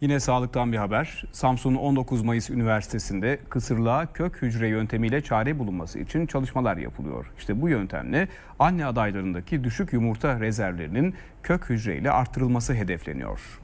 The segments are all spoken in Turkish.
Yine sağlıktan bir haber. Samsun 19 Mayıs Üniversitesi'nde kısırlığa kök hücre yöntemiyle çare bulunması için çalışmalar yapılıyor. İşte bu yöntemle anne adaylarındaki düşük yumurta rezervlerinin kök hücreyle arttırılması hedefleniyor.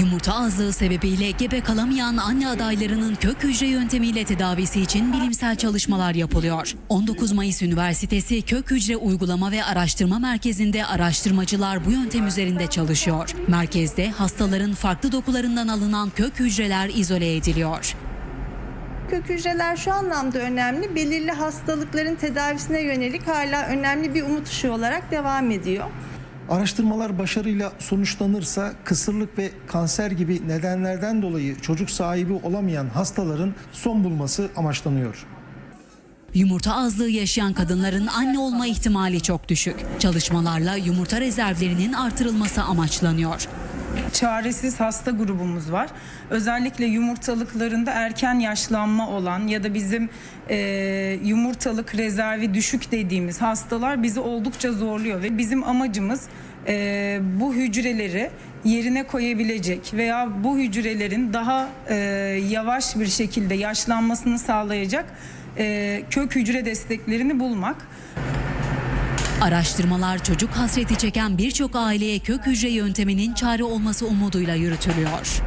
Yumurta azlığı sebebiyle gebe kalamayan anne adaylarının kök hücre yöntemiyle tedavisi için bilimsel çalışmalar yapılıyor. 19 Mayıs Üniversitesi Kök Hücre Uygulama ve Araştırma Merkezi'nde araştırmacılar bu yöntem üzerinde çalışıyor. Merkezde hastaların farklı dokularından alınan kök hücreler izole ediliyor. Kök hücreler şu anlamda önemli. Belirli hastalıkların tedavisine yönelik hala önemli bir umut ışığı olarak devam ediyor. Araştırmalar başarıyla sonuçlanırsa kısırlık ve kanser gibi nedenlerden dolayı çocuk sahibi olamayan hastaların son bulması amaçlanıyor. Yumurta azlığı yaşayan kadınların anne olma ihtimali çok düşük. Çalışmalarla yumurta rezervlerinin artırılması amaçlanıyor. Çaresiz hasta grubumuz var. Özellikle yumurtalıklarında erken yaşlanma olan ya da bizim e, yumurtalık rezervi düşük dediğimiz hastalar bizi oldukça zorluyor ve bizim amacımız e, bu hücreleri yerine koyabilecek veya bu hücrelerin daha e, yavaş bir şekilde yaşlanmasını sağlayacak e, kök hücre desteklerini bulmak. Araştırmalar çocuk hasreti çeken birçok aileye kök hücre yönteminin çare olması umuduyla yürütülüyor.